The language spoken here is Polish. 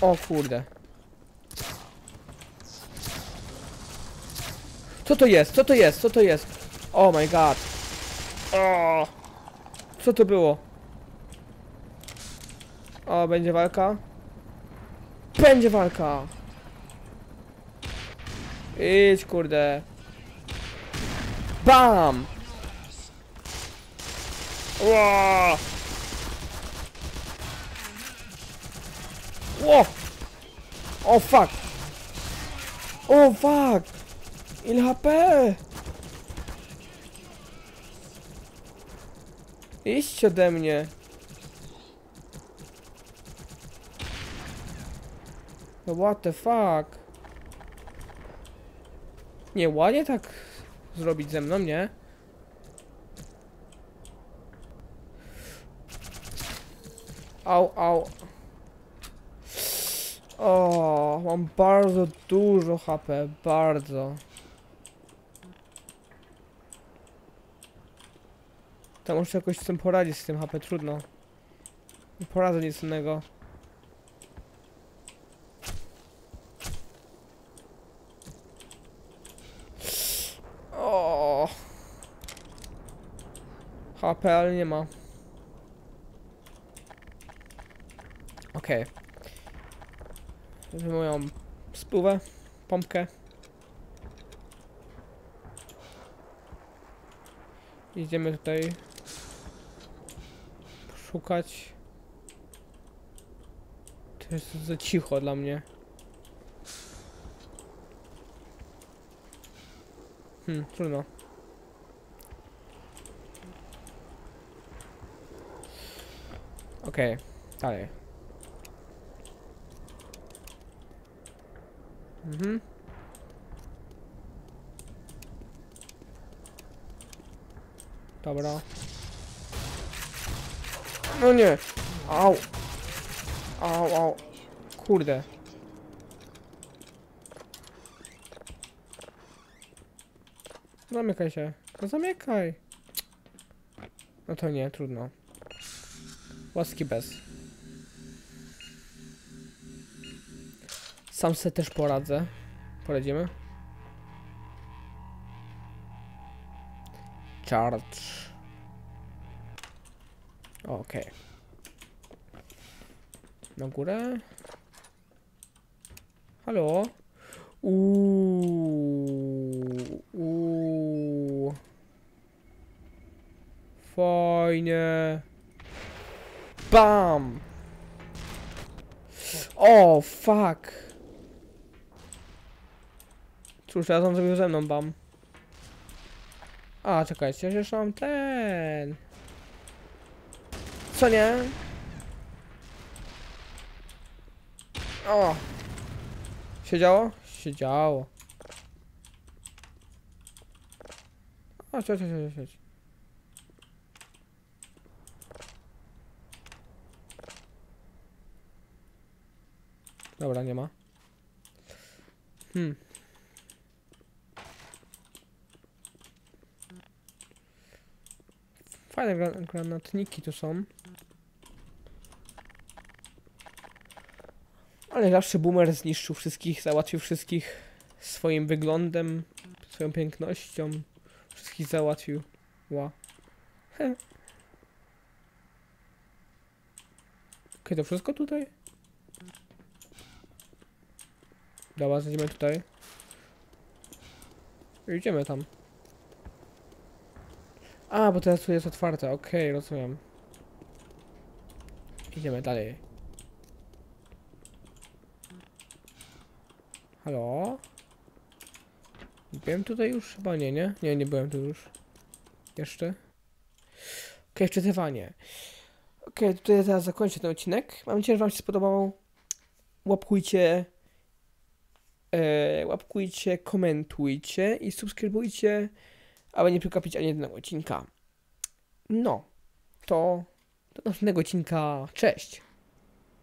O kurde. Co to jest? Co to jest? Co to jest? Oh my god. O! Co to było? O, będzie walka? Będzie walka! Idź, kurde. Bam! Ło! Ło! O fuck! O fuck! Ile HP? Iść ode mnie. No what the fuck? Nie, ładnie tak zrobić ze mną, nie? Au, au. O, mam bardzo dużo HP, bardzo. To muszę jakoś z tym poradzić, z tym HP, trudno. Nie poradzę nic innego. O. HP, ale nie ma. Okej. Okay. Moją spluwę, pompkę. Idziemy tutaj szukać. To jest za cicho dla mnie. Hmm, trudno. Okej, okay, dalej. Mhm. Dobra. No nie. Au. Au, au. Kurde. Zamykaj się. No zamykaj. No to nie, trudno. Łaski bez. Sam se też poradzę. Poradzimy. Charge. Okej. Okay. Na górę. Halo? Uuu. Uuu. Fajnie. Bam! O, fuck. Cóż, ja on zrobił ze mną, bam. A, czekajcie, jeszcze mam ten. Co nie? O! Siedziało? Siedziało. O, chodź, chodź, chodź. Dobra, nie ma. Hmm. Fajne gran granatniki tu są. Ale zawsze boomer zniszczył wszystkich, załatwił wszystkich swoim wyglądem, swoją pięknością. Wszystkich załatwił. Ła. He. Okej, to wszystko tutaj? Dobra, zejdziemy tutaj. Idziemy tam. A, bo teraz tu jest otwarte, okej, okay, rozumiem. Idziemy dalej. Halo? Byłem tutaj już? Chyba nie, nie? Nie, nie byłem tu już. Jeszcze? Okej, okay, wczytywanie. Okej, okay, tutaj teraz zakończę ten odcinek. Mam nadzieję, że wam się spodobał. Łapkujcie e, łapkujcie, komentujcie i subskrybujcie, aby nie przegapić ani jednego odcinka. No, to do następnego odcinka. Cześć!